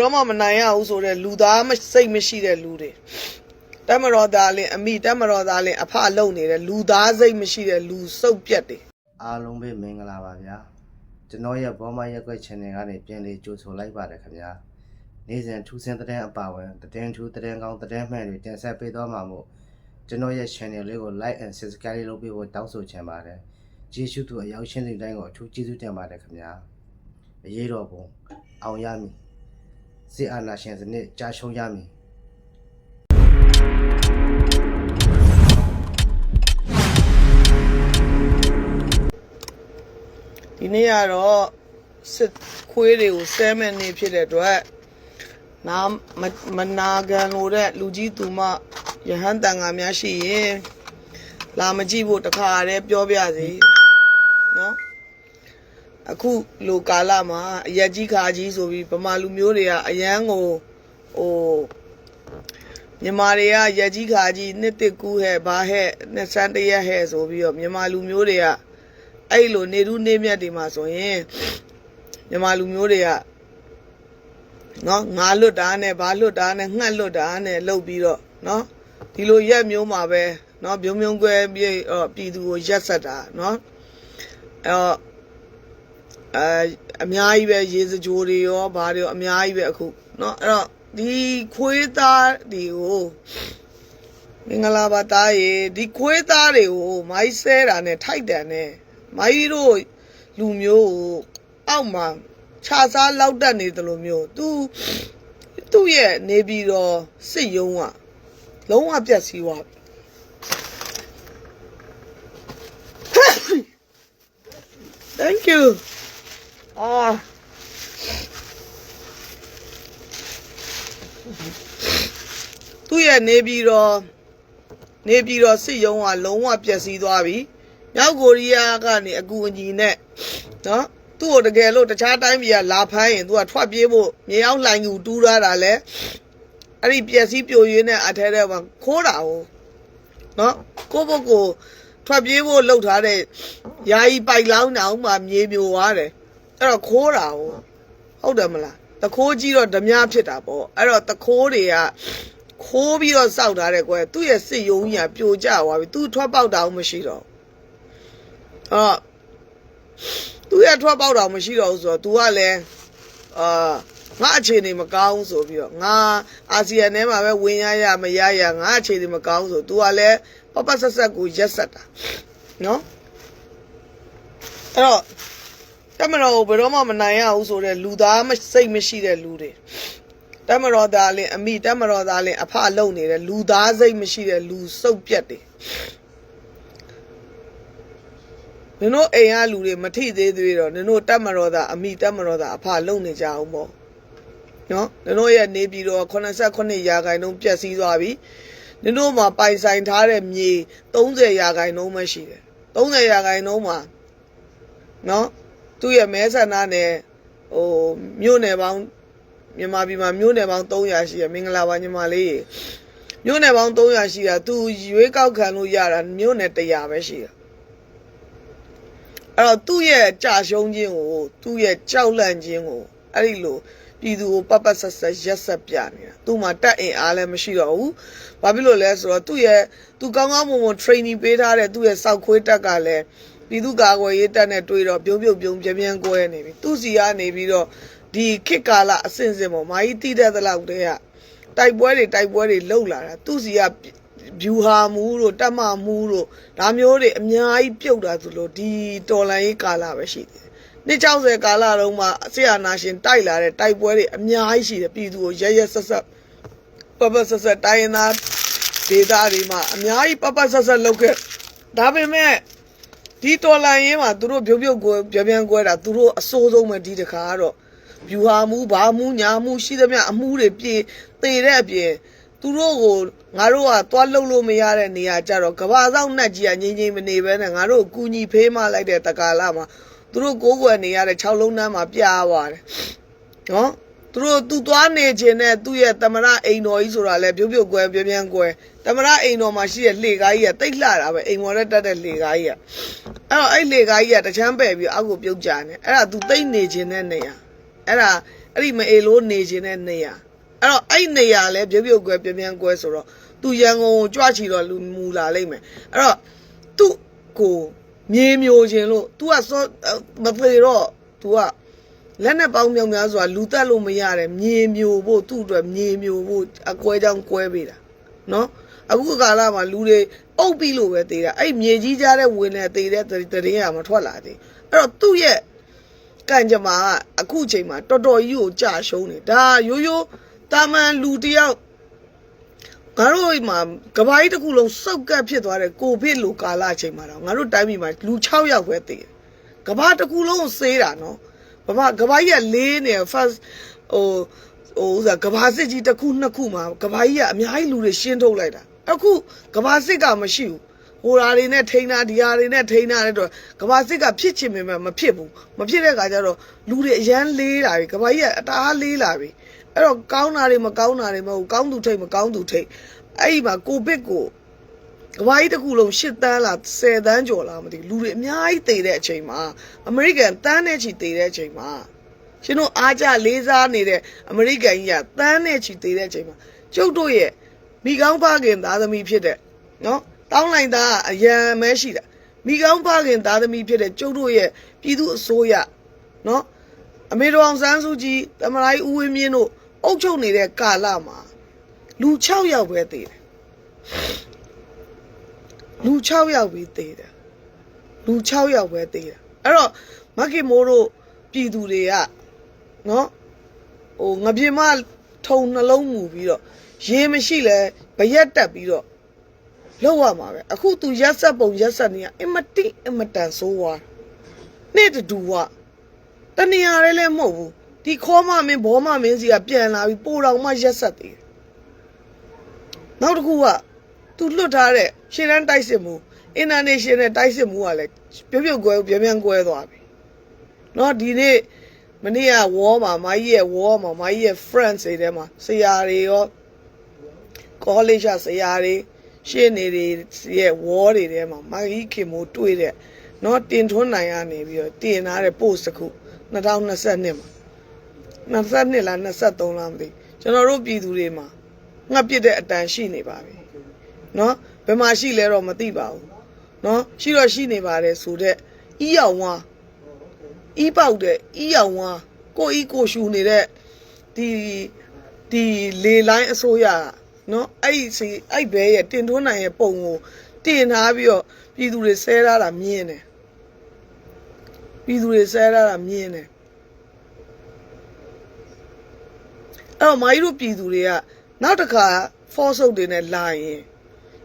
တော့မှမနိုင်ရဘူးဆိုတော့လူသားမစိတ်မရှိတဲ့လူတွေတက်မတော်သားလင်အမိတက်မတော်သားလင်အဖလုံနေတဲ့လူသားစိတ်မရှိတဲ့လူစုပ်ပြက်တွေအားလုံးပဲမင်္ဂလာပါဗျာကျွန်တော်ရဲ့ဘောမရက်ွက် channel ကနေပြန်လေးကြိုဆိုလိုက်ပါတယ်ခင်ဗျာနေ့စဉ်ထူးဆန်းတဲ့အပါဝင်တဲ့ထူးတဲ့ကောင်းတဲ့မှန်တွေတင်ဆက်ပေးသွားမှာမို့ကျွန်တော်ရဲ့ channel လေးကို like and subscribe လုပ်ပေးဖို့တောင်းဆိုချင်ပါတယ်ကျေးဇူးသူအရောက်ရှင်းတဲ့တိုင်းကိုအထူးကျေးဇူးတင်ပါတယ်ခင်ဗျာအရေးတော်ပုံအောင်ရမည် စစ်အာဏာရှင်စနစ်ကြာရှုံးရမည်ဒီနေ့ကတော့စစ်ခွေးတွေကိုဆဲမဲ့နေဖြစ်တဲ့အတွက်နာမမနာကန်လို့တဲ့လူကြီးသူမယဟန်တန်ဃာများရှိရင်လာမကြည့်ဖို့တခါတည်းပြောပြစီနော် အခုလူကာလမှာအရက်ကြီးခါကြီးဆိုပြီးဗမာလူမျိုးတွေကအရန်ကိုဟိုမြန်မာတွေကရက်ကြီးခါကြီးနှစ်တစ်ကူးဟဲ့ဘာဟဲ့နှစ်ဆန်းတရက်ဟဲ့ဆိုပြီးတော့မြန်မာလူမျိုးတွေကအဲ့လိုနေရုနေမြတ်တွေမှာဆိုရင်မြန်မာလူမျိုးတွေကနော်ငါလွတ်တာနဲ့ဘာလွတ်တာနဲ့ငှက်လွတ်တာနဲ့လှုပ်ပြီးတော့နော်ဒီလိုရက်မျိုးမှာပဲနော်ပြုံးပြုံးကွဲပြေအော်ပြည်သူကိုရက်ဆက်တာနော်အဲ့တော့ အဲအများကြီးပဲရေစကြိုတွေရောဘာတွေရောအများကြီးပဲအခုเนาะအဲ့တော့ဒီခွေးသားတွေကိုမင်္ဂလာပါသားရေဒီခွေးသားတွေကိုမိုင်းဆဲတာနဲ့ထိုက်တန်နဲ့မိုင်းတို့လူမျိုးကိုအောက်မှာခြာစားလောက်တက်နေတယ်လို့မျိုးသူသူ့ရဲ့နေပြီးတော့စစ်ယုံကလုံးဝပြက်စီးသွားပြီ Thank you. Ah. သူ့ရဲ့နေပြီးတော့နေပြီးတော့စစ်ရုံးကလုံးဝပျက်စီးသွားပြီ။မြောက်ကိုရီးယားကနေအကူအညီနဲ့နော်သူ့ကိုတကယ်လို့တခြားတိုင်းပြည်ကလာဖမ်းရင်သူကထွက်ပြေးဖို့မြေအောင်လှိုင်ကူတူးရတာလဲအဲ့ဒီပျက်စီးပြိုရင်းနဲ့အထဲထဲမှာခိုးတာ哦နော်ကိုယ့်ဘက်ကိုထွက်ပြေးဖို့လှုပ်ထားတဲ့ယာယီပိုက်လောင်းတောင်မှမြေပြိုသွားတယ် အဲ့တော့ခိုးတာ哦ဟုတ်တယ်မလားတခိုးကြီးတော့ဓမြဖြစ်တာပေါ့အဲ့တော့တခိုးတွေကခိုးပြီးတော့စောက်ထားတယ်ကွယ်သူ့ရဲ့စစ်ယုံကြီးကပြိုကျသွားပြီသူထွက်ပေါက်တောင်မရှိတော့ဘူးအဲ့တော့သူရဲ့ထွက်ပေါက်တောင်မရှိတော့ဘူးဆိုတော့ तू ကလည်းအာငါအခြေအနေမကောင်းဆိုပြီးတော့ငါအာဆီယံထဲမှာပဲဝင်ရရမရရငါအခြေအနေမကောင်းဆို तू ကလည်းပပဆက်ဆက်ကိုရက်ဆက်တာနော်အဲ့တော့ တမတော်ကိုဘယ်တော့မှမနိုင်ရဘူးဆိုတော့လူသားမစိတ်မရှိတဲ့လူတွေတမတော်သားလင်အမိတမတော်သားလင်အဖလုံနေတဲ့လူသားစိတ်မရှိတဲ့လူစုပ်ပြက်တွေနင်တို့အိမ်ကလူတွေမထိသေးသေးတော့နင်တို့တမတော်သားအမိတမတော်သားအဖလုံနေကြအောင်ပေါ့နော်နင်တို့ရဲ့နေပြည်တော်89ရာခိုင်နှုန်းပြက်စီးသွားပြီနင်တို့မှာပိုင်ဆိုင်ထားတဲ့မြေ30ရာခိုင်နှုန်းမှရှိတယ်30ရာခိုင်နှုန်းမှာနော် သူ့ရဲ့မဲဆန္ဒနဲ့ဟိုမြို့နယ်ပေါင်းမြန်မာပြည်မှာမြို့နယ်ပေါင်း300ရှိရမင်္ဂလာပါညီမလေးရေမြို့နယ်ပေါင်း300ရှိတာသူရွေးကောက်ခံလို့ရတာမြို့နယ်100ပဲရှိတာအဲ့တော့သူ့ရဲ့ကြာရှုံးခြင်းကိုသူ့ရဲ့ကြောက်လန့်ခြင်းကိုအဲ့ဒီလိုပြည်သူကိုပပဆက်ဆက်ရက်ဆက်ပြနေတာသူ့မှာတက်အင်အားလည်းမရှိတော့ဘူးဘာဖြစ်လို့လဲဆိုတော့သူ့ရဲ့သူကောင်းကောင်းမွန်မွန် training ပေးထားတဲ့သူ့ရဲ့စောက်ခွေးတက်ကလည်း ပြည်သူကာကွယ်ရေးတက်နဲ့တွေ့တော့ပြုံးပြုံးပြုံးပြင်းပြင်းကွဲနေပြီသူ့စီကနေပြီးတော့ဒီခေတ်ကာလအစဉ်စဉ်ပေါ်မာကြီးတိတဲ့သလောက်တည်းကတိုက်ပွဲတွေတိုက်ပွဲတွေလှုပ်လာတာသူ့စီကဗျူဟာမူတို့တက်မမူတို့ဒါမျိုးတွေအများကြီးပြုတ်တာဆိုလို့ဒီတော်လန်ရေးကာလပဲရှိတယ်။နှစ်60ကာလတုန်းမှာအစီအာနာရှင်တိုက်လာတဲ့တိုက်ပွဲတွေအများကြီးရှိတယ်ပြည်သူကိုရရဆက်ဆက်ပပဆက်ဆက်တိုင်းရင်းသားဒေသတွေမှာအများကြီးပပဆက်ဆက်လုပ်ခဲ့ဒါပေမဲ့ ဒီတော်လန်ရေးမှာသူတို့ပြုတ်ပြုတ်ကိုပြပြန်းကွဲတာသူတို့အစိုးဆုံးပဲဒီတခါကတော့ဗျူဟာမူဘာမူညာမူရှိသမျှအမှုတွေပြေသေတဲ့အပြင်သူတို့ကိုငါတို့ကသွားလှုပ်လို့မရတဲ့နေရာကြတော့ကဘာဆောင်နှက်ကြီးကငိမ့်ငိမ့်မနေပဲနဲ့ငါတို့ကူညီဖေးမလိုက်တဲ့တကာလမှာသူတို့ကိုးကွယ်နေရတဲ့6လုံးနှမ်းမှာပြားသွားတယ်နော် သူတို့သူသွားနေခြင်းနဲ့သူ့ရဲ့တမရအိမ်တော်ကြီးဆိုတာလဲပြုတ်ပြုတ်ကွဲပြင်းပြင်းကွဲတမရအိမ်တော်မှာရှိတဲ့လှေကားကြီးကတိတ်လှတာပဲအိမ်ပေါ်နဲ့တက်တဲ့လှေကားကြီးကအဲ့တော့အဲ့လှေကားကြီးကတချမ်းပဲ့ပြီးအောက်ကိုပြုတ်ကြတယ်အဲ့ဒါသူတိတ်နေခြင်းတဲ့နေရာအဲ့ဒါအဲ့ဒီမအေလို့နေခြင်းတဲ့နေရာအဲ့တော့အဲ့နေရာလဲပြုတ်ပြုတ်ကွဲပြင်းပြင်းကွဲဆိုတော့သူရန်ကုန်ကိုကြွချီတော့လူမူလာလိမ့်မယ်အဲ့တော့သူ့ကိုမြေမျိုးခြင်းလို့ तू ကစောမဖေတော့ तू က လက်နဲ့ပေါင်းမြောင်များစွာလူတက်လို့မရတယ်မြေမျိုးဖို့သူ့အတွက်မြေမျိုးဖို့အကွဲကြောင်ကွဲပေးတာနော်အခုကာလမှာလူတွေအုပ်ပြီးလို့ပဲသေးတာအဲ့မြေကြီးကြားတဲ့ဝင်နေသေးတဲ့တရင်ကမထွက်လာသေးအဲ့တော့သူ့ရဲ့ကံကြမ္မာကအခုချိန်မှာတော်တော်ကြီးကိုကြာရှုံးနေဒါရိုးရိုးတာမန်လူတယောက်ငါတို့မှာကဘာကြီးတစ်ခုလုံးစုပ်ကပ်ဖြစ်သွားတဲ့ကိုဗစ်လိုကာလအချိန်မှာတော့ငါတို့တိုင်းပြည်မှာလူ6ယောက်ပဲသေတယ်ကဘာတစ်ခုလုံးကိုဆေးတာနော် ဘာမှကဘာကြီးကလေးနေ first ဟိုဟိုဥစားကဘာစစ်ကြီးတစ်ခုနှစ်ခုမှာကဘာကြီးကအများကြီးလူတွေရှင်းထုတ်လိုက်တာအခုကဘာစစ်ကမရှိဘူးဟိုဓာတွေနဲ့ထိန်းတာဒီဟာတွေနဲ့ထိန်းတာတဲ့တော့ကဘာစစ်ကဖြစ်ချင်ပေမဲ့မဖြစ်ဘူးမဖြစ်တဲ့အခါကျတော့လူတွေအရန်လေးလာပြီကဘာကြီးကအတားလေးလာပြီအဲ့တော့ကောင်းတာတွေမကောင်းတာတွေမဟုတ်ကောင်းသူထိတ်မကောင်းသူထိတ်အဲ့ဒီမှာကိုဗစ်ကို ကဘာကြီးတစ်ခုလုံး၈တန်းလား10တန်းကျော်လားမသိဘူးလူတွေအများကြီးတည်တဲ့အချိန်မှာအမေရိကန်တန်းနဲ့ချီတည်တဲ့အချိန်မှာရှင်တို့အားကြလေးစားနေတဲ့အမေရိကန်ကြီးကတန်းနဲ့ချီတည်တဲ့အချိန်မှာကျုပ်တို့ရဲ့မိကောင်းဖခင်သားသမီးဖြစ်တဲ့နော်တောင်းလိုက်တာအရန်မဲရှိတာမိကောင်းဖခင်သားသမီးဖြစ်တဲ့ကျုပ်တို့ရဲ့ပြည်သူအစိုးရနော်အမေတော်အောင်ဆန်းစုကြည်တမလိုက်ဦးဝင်းမြင့်တို့အုပ်ချုပ်နေတဲ့ကာလမှာလူ6ယောက်ပဲတည်တယ် လူ6ယောက်ပဲတည်တယ်လူ6ယောက်ပဲတည်တယ်အဲ့တော့မက္ကိမိုးတို့ပြည်သူတွေကနော်ဟိုငပြင်းမထုံနှလုံးမူပြီးတော့ရေမရှိလဲဗရက်တက်ပြီးတော့လောက်ရမှာပဲအခုသူရက်ဆက်ပုံရက်ဆက်နေရအင်မတိအင်မတန်ဆိုးွားနဲ့တူကတဏှာရဲလည်းမဟုတ်ဘူးဒီခေါ်မမင်းဘောမမင်းစီကပြန်လာပြီးပိုတော်မှရက်ဆက်သေးတယ်နောက်တစ်ခုက သူလွတ်ထားတဲ့ရှင်းတန်းတိုက်စစ်မှု international တိုက်စစ်မှုကလည်းပြုတ်ပြုတ်ကွဲပြန်ပြန်ကွဲသွားပြီเนาะဒီနေ့မနေ့ကဝေါ်မှာမကြီးရဲ့ဝေါ်မှာမကြီးရဲ့ friends တွေထဲမှာဆရာတွေရော college ဆရာတွေရှင်းနေတွေရဲ့ဝေါ်တွေထဲမှာမကြီးခင်မိုးတွေ့တဲ့เนาะတင်ထွန်းနိုင်ရနေပြီးတော့တင်ထားတဲ့ post တစ်ခု2022မှာ22လား23လားမသိကျွန်တော်တို့ပြည်သူတွေမှာငှက်ပစ်တဲ့အတန်ရှိနေပါပြီ နော်ဘယ်မှာရှိလဲတော့မသိပါဘူးနော်ရှိတော့ရှိနေပါတယ်ဆိုတော့ဤအောင်ဝါဤပေါက်တဲ့ဤအောင်ဝါကိုဤကိုရှူနေတဲ့ဒီဒီလေလိုင်းအစိုးရနော်အဲ့စီအဲ့ဘဲရဲ့တင်ထွန်းနိုင်ရဲ့ပုံကိုတင်ထားပြီးတော့ပြည်သူတွေဆဲထားတာမြင်တယ်ပြည်သူတွေဆဲထားတာမြင်တယ်အဲ့တော့မာကြီးတို့ပြည်သူတွေကနောက်တစ်ခါဖော့ဆုပ်တွေနဲ့လာရင်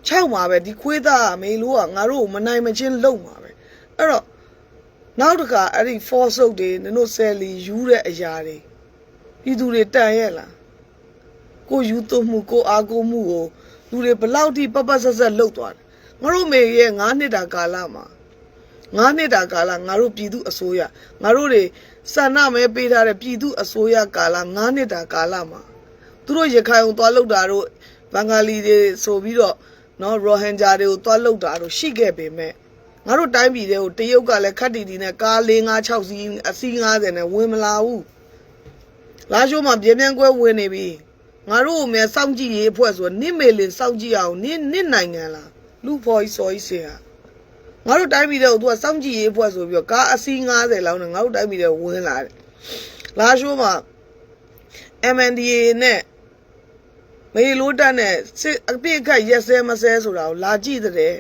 ခြောက်မှာပဲဒီခွေးသားမေလို့ကငါတို့ကိုမနိုင်မချင်းလုံမှာပဲအဲ့တော့နောက်တစ်ခါအဲ့ဒီ force ုပ်တွေနင်တို့ဆယ်လီယူတဲ့အရာတွေပြည်သူတွေတန်ရဲ့လားကိုယူသွမှုကိုအားကိုမှုကိုလူတွေဘလောက်ထိပပဆက်ဆက်လှုပ်သွားတယ်ငါတို့မေရဲ့9နှစ်တာကာလမှာ9နှစ်တာကာလငါတို့ပြည်သူအစိုးရငါတို့တွေစန္ဒမဲပေးထားတဲ့ပြည်သူအစိုးရကာလ9နှစ်တာကာလမှာသူတို့ရခိုင်အောင်သွားလှုပ်တာတို့ဘင်္ဂါလီတွေဆိုပြီးတော့ နော်ရိုဟင်ဂျာတွေကိုသွားလှုပ်တာတို့ရှိခဲ့ပေမဲ့ငါတို့တိုင်းပြည်တွေကိုတရုတ်ကလည်းခက်တီတီနဲ့ကား၄၅6စီးအစီး90နဲ့ဝင်မလာဘူးလာရှိုးမှာပြင်းပြင်းကွဲဝင်နေပြီငါတို့ကိုမြဲစောင့်ကြည့်ရေးအဖွဲ့ဆိုတော့နင့်မေလင်စောင့်ကြည့်အောင်နင့်နင့်နိုင်ငံလားလူဖော်ကြီးစော်ကြီးစေဟာငါတို့တိုင်းပြည်တွေကိုသူကစောင့်ကြည့်ရေးအဖွဲ့ဆိုပြီးတော့ကားအစီး90လောက်နဲ့ငါတို့တိုင်းပြည်တွေကိုဝင်လာတယ်လာရှိုးမှာ MNDA နဲ့ မေလိုတက်နဲ့စစ်အပြစ်ခတ်ရက်စဲမစဲဆိုတာကိုလာကြည့်တဲ့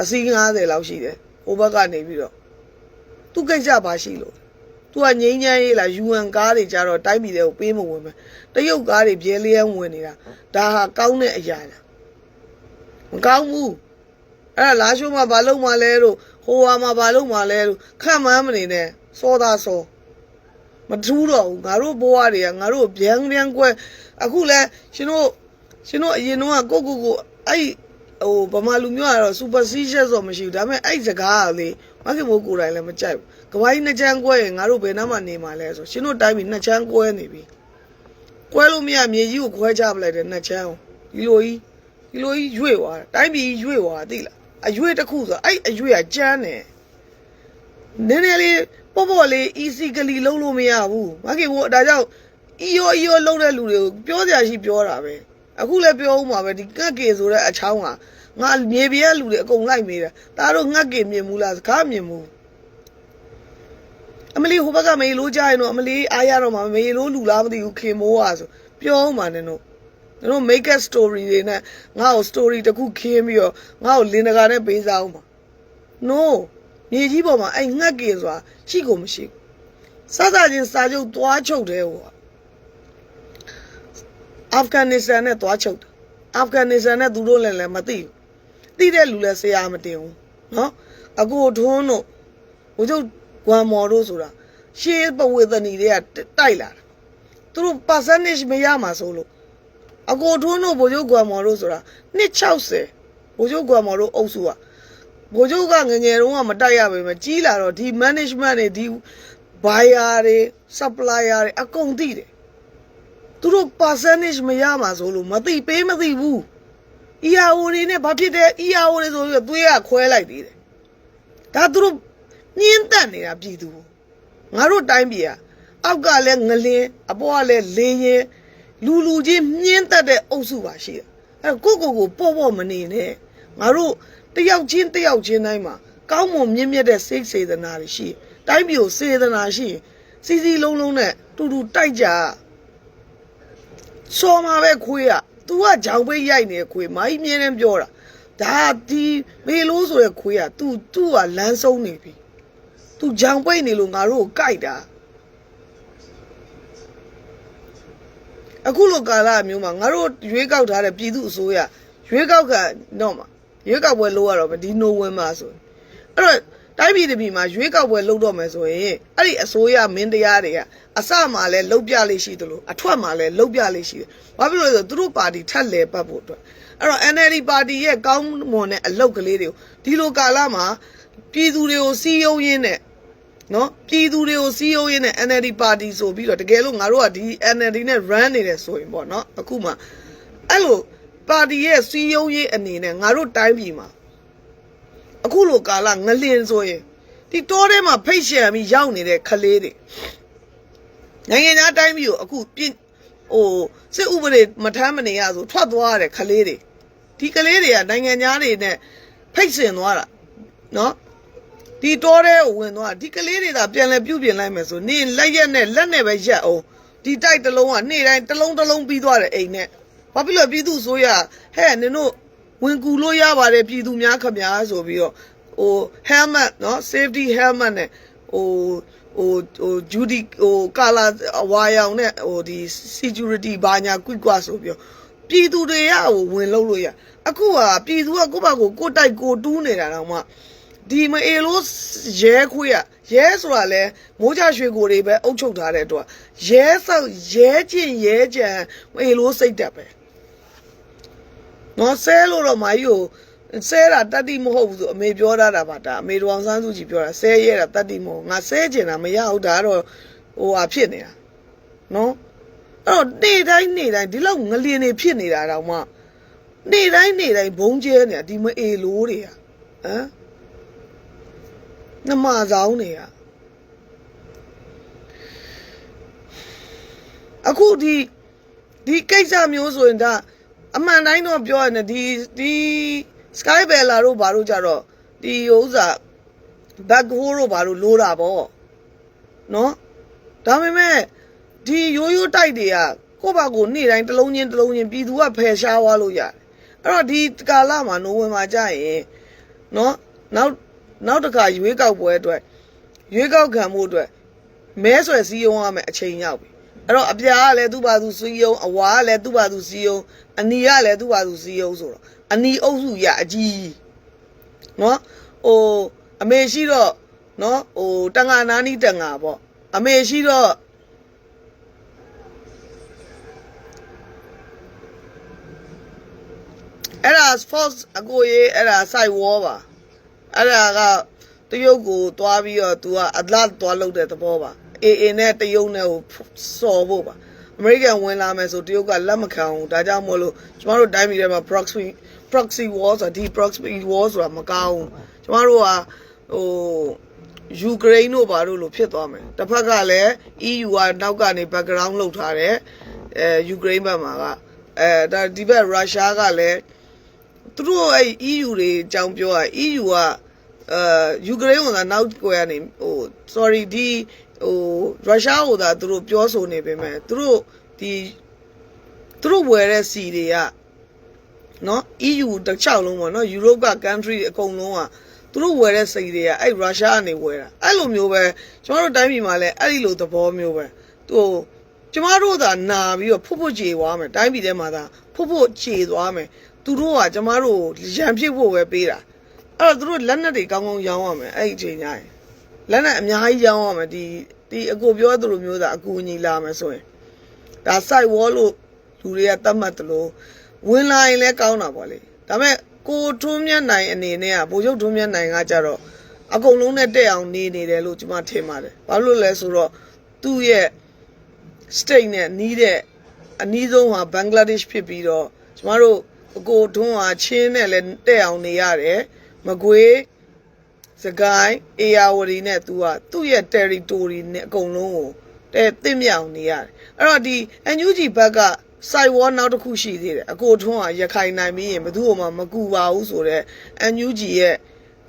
အစီး90လောက်ရှိတယ်ဟိုဘက်ကနေပြီးတော့သူကိစ္စပါရှိလို့သူကငိမ့်ချမ်းရေးလား UN ကားတွေကြတော့တိုင်းပြည်တွေကိုပေးမဝင်မယ်တရုတ်ကားတွေပြဲလျန်းဝင်နေတာဒါဟာကောင်းတဲ့အရာလားမကောင်းဘူးအဲ့ဒါလာရှိုးမှာဘာလုပ်မှလဲလို့ဟိုဟာမှာဘာလုပ်မှလဲလို့ခန့်မှန်းမနေနဲ့စောသားစော မထူးတော့ဘူးငါတို့ဘဝတွေကငါတို့ဗျံဗျံကွဲအခုလဲရှင်တို့ရှင်တို့အရင်တော့ကိုကိုကိုအဲ့ဟိုဗမာလူမျိုးကတော့ superstitious ဆိုမရှိဘူးဒါပေမဲ့အဲ့စကားကလေမခင်မိုးကိုယ်တိုင်လည်းမကြိုက်ဘူးကဝိုင်းနှစ်ချမ်းကွဲရင်ငါတို့ဘယ်နှမှာနေမှာလဲဆိုရှင်တို့တိုင်းပြည်နှစ်ချမ်းကွဲနေပြီကွဲလို့မရမြေကြီးကိုခွဲချပလိုက်တယ်နှစ်ချမ်းကိုဒီလိုကြီးဒီလိုကြီးရွေ့သွားတာတိုင်းပြည်ရွေ့သွားတာသိလားအရွေ့တစ်ခုဆိုအဲ့အရွေ့ကကြမ်းတယ်နည်းနည်းလေး ပေါ့ပေါ့လေး easy ကလေးလုံးလို့မရဘူးမကေဘောဒါကြောင့် EO EO လုံးတဲ့လူတွေကိုပြောကြရှိပြောတာပဲအခုလည်းပြောဦးမှာပဲဒီငှက်ကေဆိုတဲ့အချောင်းကငါမြေပြဲလူတွေအကုန်လိုက်မေးတာဒါတို့ငှက်ကေမြင်ဘူးလားစကားမြင်ဘူးအမလီဟိုဘက်ကမေးလို့ကြားရင်တော့အမလီအားရတော့မှာမေးလို့လူလားမသိဘူးခင်မိုးอ่ะဆိုပြောဦးမှာနင်တို့နင်တို့ make a story တွေနဲ့ငါ့ကို story တစ်ခုခင်းပြီးတော့ငါ့ကိုလင်းတကာနဲ့ပေးစားဦးမှာ no မြေကြီးပေါ်မှာအဲ့ငှက်ကေဆိုတာရှိကုန်မရှိဘူးစသချင်းစာချုပ်သွားချုပ်တယ်ဟိုအာဖဂန်နစ္စတန်နဲ့သွားချုပ်တယ်အာဖဂန်နစ္စတန်နဲ့သူတို့လည်းလည်းမသိဘူးသိတဲ့လူလည်းဆရာမတင်ဘူးနော်အကိုထွန်းတို့ဟိုကျုပ်ဂွမ်မော်တို့ဆိုတာရှေးပဝေသနီတွေကတိုက်လာတာသူတို့ percentage မရမှာဆိုလို့အကိုထွန်းတို့ဘိုလ်ချုပ်ဂွမ်မော်တို့ဆိုတာ260ဘိုလ်ချုပ်ဂွမ်မော်တို့အုပ်စုက ဘိုလ်ချုပ်ကငယ်ငယ်တုန်းကမတိုက်ရပါဘူးကြီးလာတော့ဒီ management တွေဒီ buyer တွေ supplier တွေအကုန်သိတယ်သူတို့ percentage မရမှာဆိုလို့မသိပေးမသိဘူး EAO တွေနဲ့ဘာဖြစ်တယ် EAO တွေဆိုပြီးသွေးကခွဲလိုက်သေးတယ်ဒါသူတို့ညင်းတက်နေတာပြည်သူငါတို့တိုင်းပြည်ကအောက်ကလည်းငလင်းအပေါ်ကလည်းလေရင်လူလူချင်းညင်းတက်တဲ့အုပ်စုပါရှိတယ်အဲ့တော့ကိုကိုကိုပေါ့ပေါ့မနေနဲ့ငါတို့တ ယောက်ချင်းတယောက်ချင်းတိုင်းမှာကောင်းမွန်မြင့်မြတ်တဲ့စိတ်စေတနာတွေရှိတယ်တိုင်းပြည်ကိုစေတနာရှိရင်စီစီလုံးလုံးနဲ့တူတူတိုက်ကြစော်မှာပဲခွေးอ่ะ तू ကဂျောင်ပိတ်ရိုက်နေတဲ့ခွေးမိုင်းမြင်းနဲ့ပြောတာဒါဒီမေလို့ဆိုတဲ့ခွေးอ่ะ तू तू ကလမ်းဆုံးနေပြီ तू ဂျောင်ပိတ်နေလို့ငါတို့ကိုကြိုက်တာအခုလိုကာလမျိုးမှာငါတို့ရွေးကောက်ထားတဲ့ပြည်သူအစိုးရရွေးကောက်ခံတော့မှာ ရွေးကောက်ပွဲလုပ်ရတော့မယ်ဒီနိုဝင်ဘာဆိုရင်အဲ့တော့တိုင်းပြည်တစ်ပြည်မှာရွေးကောက်ပွဲလုပ်တော့မယ်ဆိုရင်အဲ့ဒီအစိုးရမင်းတရားတွေကအစမှလည်းလုတ်ပြလေးရှိသလိုအထွက်မှလည်းလုတ်ပြလေးရှိတယ်။ဘာဖြစ်လို့လဲဆိုတော့သူတို့ပါတီထက်လဲပတ်ဖို့အတွက်အဲ့တော့ NLD ပါတီရဲ့ကောင်းမွန်တဲ့အလုတ်ကလေးတွေကိုဒီလိုကာလမှာပြည်သူတွေကိုစီးယုံရင်းနဲ့နော်ပြည်သူတွေကိုစီးယုံရင်းနဲ့ NLD ပါတီဆိုပြီးတော့တကယ်လို့ငါတို့ကဒီ NLD နဲ့ run နေတယ်ဆိုရင်ပေါ့နော်အခုမှအဲ့လို ပါတီရဲ့စီးယုံရေးအနေနဲ့ငါတို့တိုင်းပြည်မှာအခုလိုကာလငလင်ဆိုရင်ဒီတောထဲမှာဖိတ်ရှံပြီးရောက်နေတဲ့ခလေးတွေနိုင်ငံသားတိုင်းပြည်ကိုအခုပြင်းဟိုစစ်ဥပဒေမထမ်းမနေရဆိုထွက်သွားရတဲ့ခလေးတွေဒီကလေးတွေကနိုင်ငံသားတွေနဲ့ဖိတ်ဆင်သွားတာနော်ဒီတောထဲကိုဝင်သွားဒီကလေးတွေသာပြန်လဲပြုတ်ပြင်လိုက်မယ်ဆိုနင်လက်ရက်နဲ့လက်နဲ့ပဲရက်အောင်ဒီတိုက်တစ်လုံးကနေ့တိုင်းတစ်လုံးတစ်လုံးပြီးသွားတယ်အိမ်နဲ့ ဘာဖြစ်လို့ပြည်သူဆိုရဟဲ့နင်တို့ဝင်ကူလို့ရပါတယ်ပြည်သူများခင်ဗျာဆိုပြီးတော့ဟို helmet နော် safety helmet နဲ့ဟိုဟိုဟို judy ဟို color အဝါရောင်နဲ့ဟိုဒီ security ဘာညာကွိကွာဆိုပြီးတော့ပြည်သူတွေရဟိုဝင်လို့လို့ရအခုကပြည်သူကကိုယ့်ဘက်ကိုကိုယ်တိုက်ကိုတူးနေတာတော့မှဒီမအေလို့ရဲခွေးရရဲဆိုတာလဲမိုးကြရွှေကိုတွေပဲအုပ်ချုပ်ထားတဲ့အတွက်ရဲဆောက်ရဲကျင်ရဲကြံမအေလို့စိတ်တက်ပဲ နော်ဆဲလို့တော့မာကြီးကိုဆဲတာတတ်တိမဟုတ်ဘူးဆိုအမေပြောထားတာပါဒါအမေတော်အောင်ဆန်းစုကြည်ပြောတာဆဲရဲတာတတ်တိမဟုတ်ငါဆဲကျင်တာမရဘူးဒါကတော့ဟိုဟာဖြစ်နေတာနော်အဲ့တော့နေ့တိုင်းနေ့တိုင်းဒီလောက်ငလျင်နေဖြစ်နေတာတော့မှနေ့တိုင်းနေ့တိုင်းဘုံကျဲနေတာဒီမအေလို့တွေကဟမ်နှမဆောင်နေရအခုဒီဒီကိစ္စမျိုးဆိုရင်ဒါ အမှန်တိုင်းတော့ပြောရတယ်ဒီဒီ sky bella တို့ဘာတို့ကြတော့ဒီဥစ္စာ back hole တို့ဘာတို့လိုးတာပေါ့နော်ဒါပေမဲ့ဒီရိုးရိုးတိုက်တွေကကိုယ့်ဘာကိုနေ့တိုင်းတစ်လုံးချင်းတစ်လုံးချင်းပြည်သူကဖယ်ရှားသွားလို့ရတယ်အဲ့တော့ဒီကာလမှာနိုဝင်ဘာကျရင်နော်နောက်နောက်တစ်ခါရွေးကောက်ပွဲအတွက်ရွေးကောက်ခံမှုအတွက်မဲဆွယ်စည်းရုံးရမယ်အချိန်ရောက်ပြီအဲ့တော့အပြားကလည်းသူ့ဘာသူစည်းရုံးအဝါကလည်းသူ့ဘာသူစည်းရုံး အနီကလည်းသူ့ဘာသူစည်းရုံးဆိုတော့အနီအုပ်စုရအကြီးနော်ဟိုအမေရှိတော့နော်ဟိုတန်ငါနာနီးတန်ငါပေါ့အမေရှိတော့အဲ့ဒါ false အကိုရေးအဲ့ဒါ site wall ပါအဲ့ဒါကတရုတ်ကိုသွားပြီးတော့ तू ကအလတ်သွားလုပ်တဲ့သဘောပါအေအေနဲ့တရုတ်နဲ့ကိုစော်ဖို့ပါ အမေရိကန်ဝင်လာမယ်ဆိုတရုတ်ကလက်မခံဘူးဒါကြောင့်မို့လို့ကျမတို့တိုင်းပြည်ထဲမှာ proxy proxy war ဆိုတာဒီ proxy war ဆိုတာမကောင်းဘူးကျမတို့ကဟိုယူကရိန်းတို့ဘာလို့လို့ဖြစ်သွားမယ်တစ်ဖက်ကလည်း EU ကနောက်ကနေ background လုပ်ထားတယ်အဲယူကရိန်းဘက်မှာကအဲဒါဒီဘက်ရုရှားကလည်းသူတို့အဲ့ EU တွေအကြောင်းပြောရ EU ကအဲယူကရိန်းကနောက်ကွယ်ကနေဟို sorry ဒီ ဟိုရုရှားကသာသူတို့ပြောဆိုနေပေမဲ့သူတို့ဒီသူတို့ဝယ်တဲ့စီတွေကနော် EU တစ်ချောက်လုံးပေါ့နော် Europe က country အကုန်လုံးကသူတို့ဝယ်တဲ့စိတ်တွေကအဲ့ရုရှားကနေဝယ်တာအဲ့လိုမျိုးပဲကျမတို့တိုင်းပြည်မှာလည်းအဲ့ဒီလိုသဘောမျိုးပဲသူကျမတို့သာနာပြီးတော့ဖုတ်ဖုတ်ကြေသွားမယ်တိုင်းပြည်ထဲမှာသာဖုတ်ဖုတ်ကြေသွားမယ်သူတို့ကကျမတို့ရံဖြစ်ဖို့ပဲပေးတာအဲ့တော့သူတို့လက်နက်တွေကောင်းကောင်းရောင်းရမယ်အဲ့ဒီအချိန်ညရင် လက်နက်အများကြီးရောင်းရမယ်ဒီဒီအကိုပြောသလိုမျိုးသာအကူအညီလာမယ်ဆိုရင်ဒါ site wall လို့လူတွေကသတ်မှတ်တယ်လို့ဝင်လာရင်လည်းကောင်းတာပေါ့လေဒါပေမဲ့ကိုထွန်းမြတ်နိုင်အနေနဲ့ကဘိုလ်ချုပ်ထွန်းမြတ်နိုင်ကကြတော့အကုန်လုံးနဲ့တက်အောင်နေနေတယ်လို့ကျွန်မထင်ပါတယ်ဘာလို့လဲဆိုတော့သူ့ရဲ့ state နဲ့နီးတဲ့အနီးဆုံးဟာဘင်္ဂလားဒေ့ရှ်ဖြစ်ပြီးတော့ကျမတို့အကိုထွန်းဟာချင်းနဲ့လည်းတက်အောင်နေရတယ်မကွေး စကိုင်းအေယာဝတီနဲ့သူကသူ့ရဲ့ territory နဲ့အကုန်လုံးကိုတဲ့တင့်မြောင်နေရတယ်အဲ့တော့ဒီ NUG ဘက်က site wall နောက်တစ်ခုရှိသေးတယ်အကိုထွန်းကရခိုင်နိုင်ပြီးရင်ဘယ်သူ့မှမကူပါဘူးဆိုတော့ NUG ရဲ့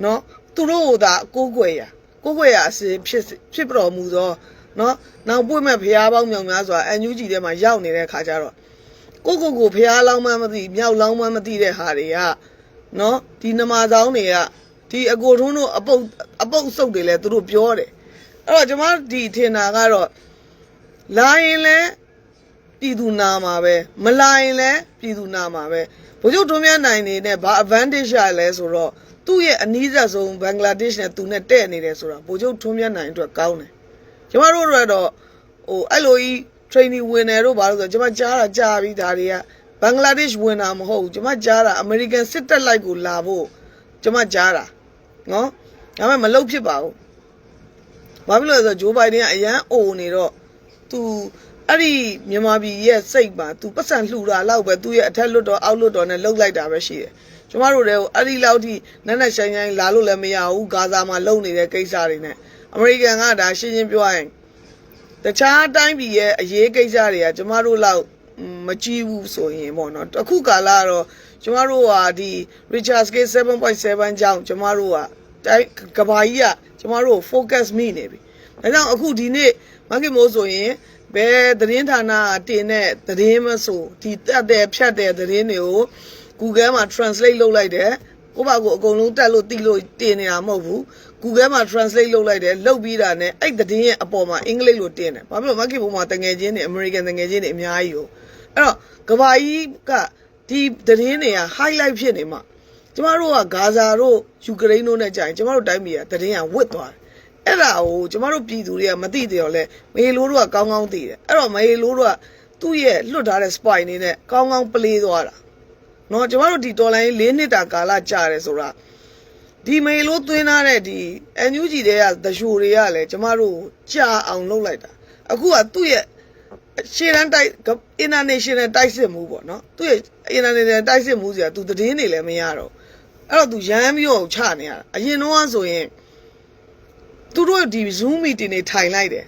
เนาะသူတို့ကသာကိုးကွယ်ရကိုးကွယ်ရအစစ်ဖြစ်ဖြစ်ပတော်မူသောเนาะနောက်ပွင့်မဲ့ဖျားပေါင်းမြောင်များစွာ NUG ထဲမှာရောက်နေတဲ့ခါကျတော့ ကိုကိုကိုဖះလောင်းမှမသိမြောက်လောင်းမှမသိတဲ့ဟာတွေကနော်ဒီနမဆောင်တွေက ဒီအကိုထုံးတို့အပုတ်အပုတ်စုပ်တွေလဲသူတို့ပြောတယ်အဲ့တော့ကျွန်မဒီထင်တာကတော့လာရင်လဲပြည်သူနာမှာပဲမလာရင်လဲပြည်သူနာမှာပဲဘုချုပ်ထွန်းမြတ်နိုင်နေနဲ့ဘာ advantage ရလဲဆိုတော့သူ့ရဲ့အနီးဆက်ဆုံးဘင်္ဂလားဒေ့ရှ်နဲ့သူနဲ့တဲ့နေတယ်ဆိုတာဘုချုပ်ထွန်းမြတ်နိုင်အတွက်ကောင်းတယ်ကျမတို့တို့ကတော့ဟိုအဲ့လိုကြီး training ဝင်တယ်တို့ဘာလို့ဆိုတော့ကျမကြားတာကြားပြီးဒါတွေကဘင်္ဂလားဒေ့ရှ်ဝင်တာမဟုတ်ဘူးကျမကြားတာ American စစ်တပ်လိုက်ကိုလာဖို့ကျမကြားတာ နော်ဒါပေမဲ့မလုပ်ဖြစ်ပါဘူးဘာဖြစ်လို့လဲဆိုတော့ဂျိုးဘိုင်ဒန်ကအရန်အိုနေတော့ तू အဲ့ဒီမြန်မာပြည်ရဲ့စိတ်ပါ तू ပတ်စံလှူတာလောက်ပဲသူ့ရဲ့အထက်လွတ်တော်အောက်လွတ်တော်နဲ့လှုပ်လိုက်တာပဲရှိတယ်ကျမတို့လည်းအဲ့ဒီလောက်ထိနက်နက်ရှိုင်းရှိုင်းလာလို့လည်းမရဘူးဂါဇာမှာလုံနေတဲ့ကိစ္စတွေနဲ့အမေရိကန်ကဒါရှင်းရှင်းပြောရရင်တခြားတိုင်းပြည်ရဲ့အရေးကိစ္စတွေကကျမတို့လောက်မကြည့်ဘူးဆိုရင်ပေါ့နော်အခုကာလကတော့ ကျမတို့ဟာဒီ Richard Scale 7.7ကြောင့်ကျမတို့ကတိုင်းကဘာကြီးကကျမတို့ focus မိနေပြီဒါကြောင့်အခုဒီနေ့မကီမိုးဆိုရင်ဘယ်သတင်းဌာနကတင်တဲ့သတင်းမဆိုဒီတက်တဲ့ဖြတ်တဲ့သတင်းတွေကို Google မှာ translate လုပ်လိုက်တယ်ကိုယ့်ဘာကိုအကုန်လုံးတက်လို့တိလို့တင်နေတာမဟုတ်ဘူး Google မှာ translate လုပ်လိုက်တယ်လုပ်ပြီးတာနဲ့အဲ့သတင်းရဲ့အပေါ်မှာအင်္ဂလိပ်လိုတင်တယ်ဘာဖြစ်လို့မကိဘုံမှာတငယ်ချင်းတွေ American တငယ်ချင်းတွေအများကြီးကိုအဲ့တော့ကဘာကြီးက ဒီသတင်းတွေက highlight ဖြစ်နေမှာကျမတို့ကဂါဇာတို့ယူကရိန်းတို့နဲ့ကြာရင်ကျမတို့တိုင်းပြည်ကသတင်းကဝစ်သွားတယ်အဲ့ဒါကိုကျမတို့ပြည်သူတွေကမသိတယ်ရောလဲမေလိုတို့ကကောင်းကောင်းသိတယ်အဲ့တော့မေလိုတို့ကသူ့ရဲ့လွတ်ထားတဲ့ spy နေနဲ့ကောင်းကောင်းပလေးသွားတာနော်ကျမတို့ဒီတော်လိုင်း၄နှစ်တာကာလကြာတယ်ဆိုတာဒီမေလို့သွင်းထားတဲ့ဒီ NUG တွေကသရှိုတွေကလည်းကျမတို့ကြာအောင်လုပ်လိုက်တာအခုကသူ့ရဲ့ ရှေ့တန်းတိုက် international တိုက်စစ်မှုပေါ့နော်သူ့ရဲ့ international တိုက်စစ်မှုစီကသူသတင်းတွေလည်းမရတော့အဲ့တော့သူရမ်းပြီးတော့ချနေရတာအရင်တော့ဆိုရင်သူတို့ဒီ Zoom meeting တွေထိုင်လိုက်တယ်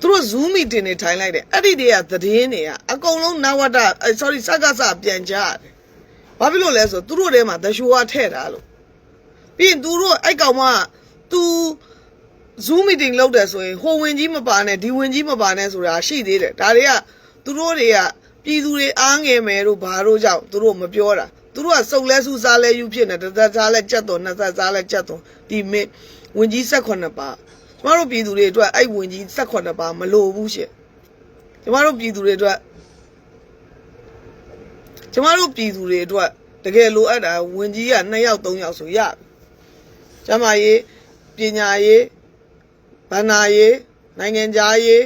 သူတို့ Zoom meeting တွေထိုင်လိုက်တယ်အဲ့ဒီတည်းကသတင်းတွေကအကုန်လုံးနဝတ sorry စကားစပြန်ကြတယ်ဘာဖြစ်လို့လဲဆိုတော့သူတို့ထဲမှာတရှိုးကထဲ့တာလို့ပြီးရင်သူတို့အဲ့ကောင်မသူ Zoom meeting လုပ်တယ်ဆိုရင်ဟိုဝင်ကြီးမပါနဲ့ဒီဝင်ကြီးမပါနဲ့ဆိုတာရှိသေးတယ်ဒါတွေကသူတို့တွေကပြည်သူတွေအားငယ်မယ်တို့ဘာတို့ကြောင့်သူတို့မပြောတာသူတို့ကစုပ်လဲစုစားလဲယူဖြစ်နေတသက်စားလဲကြက်တော်နှစ်သက်စားလဲကြက်တော်ဒီမင်းဝင်ကြီး18ပါကျမတို့ပြည်သူတွေအတွက်အဲ့ဝင်ကြီး18ပါမလိုဘူးရှင့်ကျမတို့ပြည်သူတွေအတွက်ကျမတို့ပြည်သူတွေအတွက်တကယ်လိုအပ်တာဝင်ကြီးက2ယောက်3ယောက်ဆိုရပြီကျမရေးပညာရေး ဗန္နာရေးနိုင်ငံခြားရေး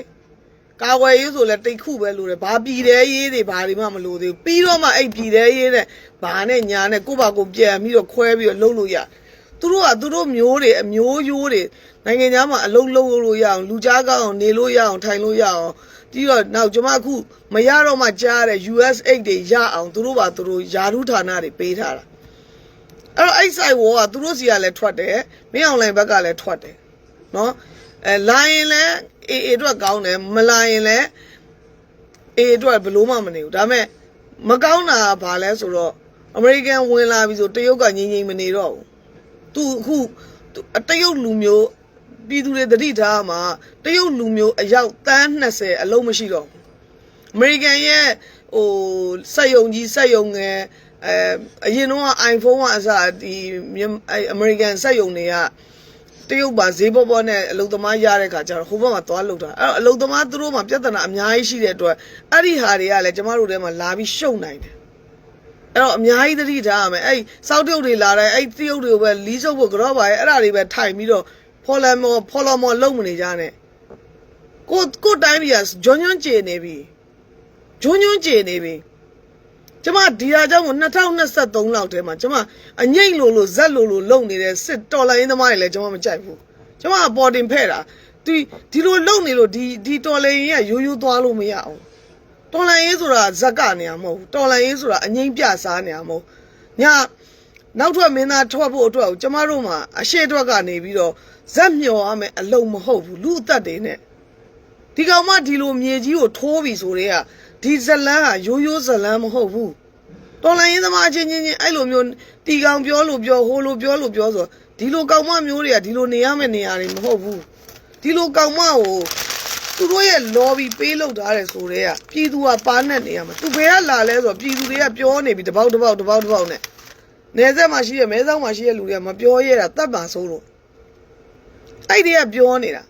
ကာဝယ်ရေးဆိုလဲတိတ်ခုပဲလို့တယ်ဘာပြည်သေးရေးတွေဘာတွေမှမလို့သေးဘူးပြီးတော့မှအဲ့ပြည်သေးရေးနဲ့ဘာနဲ့ညာနဲ့ကိုယ့်ဘာကိုယ်ပြန်ပြီးတော့ခွဲပြီးတော့လှုပ်လို့ရသူတို့ကသူတို့မျိုးတွေအမျိုးရိုးတွေနိုင်ငံခြားမှာအလုံးလုံးလို့ရအောင်လူကြားကောင်းအောင်နေလို့ရအောင်ထိုင်လို့ရအောင်ပြီးတော့နောက်ကျွန်မအခုမရတော့မှကြားရတဲ့ US8 တွေရအောင်သူတို့ပါသူတို့ယာရုဌာနတွေပေးထားတာတော့အဲ့ဆိုင်ဝေါ်ကသူတို့စီကလည်းထွက်တယ်မင်းအောင်လိုင်ဘက်ကလည်းထွက်တယ်နော် အဲလာရင်လည်းအေအေအတွက်ကောင်းတယ်မလာရင်လည်းအေအေအတွက်ဘယ်လို့မှမနေဘူးဒါပေမဲ့မကောင်းတာကဘာလဲဆိုတော့အမေရိကန်ဝင်လာပြီဆိုတရုတ်ကငြိမ်ငြိမ်မနေတော့ဘူးသူအခုသူတရုတ်လူမျိုးပြည်သူတွေတတိထားမှာတရုတ်လူမျိုးအယောက်တန်း20အလုံးမရှိတော့ဘူးအမေရိကန်ရဲ့ဟိုစက်ယုံကြီးစက်ယုံငယ်အဲအရင်တော့ iPhone ကအစဒီမြန်မာအဲအမေရိကန်စက်ယုံတွေက တရုတ်ပါဈေးပေါ်ပေါ်နဲ့အလုသမားရတဲ့ခါကျတော့ဟိုဘက်မှာသွားလောက်တာအဲ့တော့အလုသမားသူတို့မှာပြဿနာအများကြီးရှိတဲ့အတွက်အဲ့ဒီဟာတွေကလည်းကျမတို့ထဲမှာလာပြီးရှုံနိုင်တယ်အဲ့တော့အများကြီးသတိထားရမယ်အဲ့စောက်တရုတ်တွေလာတယ်အဲ့တရုတ်တွေကိုပဲလီးစုပ်ဖို့ကြောပါရဲ့အဲ့ဒါတွေပဲထိုင်ပြီးတော့ဖော်လမော်ဖော်လမော်လုံမနေကြနဲ့ကိုကိုတိုင်းပြည်ကဂျွန်းဂျွန်းကျေနေပြီဂျွန်းဂျွန်းကျေနေပြီ ကျမဒီဟာကြောင့်မို့2023လောက်ထဲမှာကျမအငိမ့်လို့လို့ဇက်လို့လို့လုံနေတဲ့စစ်တော်လိုင်းသမားတွေလည်းကျမမကြိုက်ဘူးကျမအပေါ်တင်ဖဲ့တာဒီဒီလိုလုံနေလို့ဒီဒီတော်လိုင်းရင်ကရိုးရိုးသွားလို့မရအောင်တော်လိုင်းရေးဆိုတာဇက်ကနေရမဟုတ်ဘူးတော်လိုင်းရေးဆိုတာအငိမ့်ပြစားနေရမဟုတ်ညနောက်ထွက်မင်းသားထွက်ဖို့အတွက်ကိုကျမတို့မှာအရှိအတွက်ကနေပြီးတော့ဇက်မျော်ရမယ်အလုံးမဟုတ်ဘူးလူအသက်တွေနဲ့ဒီကောင်မဒီလိုမြေကြီးကိုထိုးပြီဆိုတဲ့က ဒီဇလန်းဟာရိုးရိုးဇလန်းမဟုတ်ဘူးတော်လိုင်းရင်သမားချင်းချင်းချင်းအဲ့လိုမျိုးတီကောင်ပြောလို့ပြောဟိုလိုပြောလို့ပြောဆိုဒီလိုကောင်မမျိုးတွေကဒီလိုနေရမယ့်နေရာတွေမဟုတ်ဘူးဒီလိုကောင်မကိုသူတို့ရဲ့ lobby ပေးလုပ်ထားတယ်ဆိုတဲ့ကပြည်သူကပါနဲ့နေရမှာသူဘယ်ကလာလဲဆိုတော့ပြည်သူတွေကပြောနေပြီတပေါက်တပေါက်တပေါက်တပေါက်နဲ့နေဆက်မှာရှိရမဲဆောက်မှာရှိရလူတွေကမပြောရတာတတ်ပါဆိုလို့အဲ့ဒီကပြောနေတာ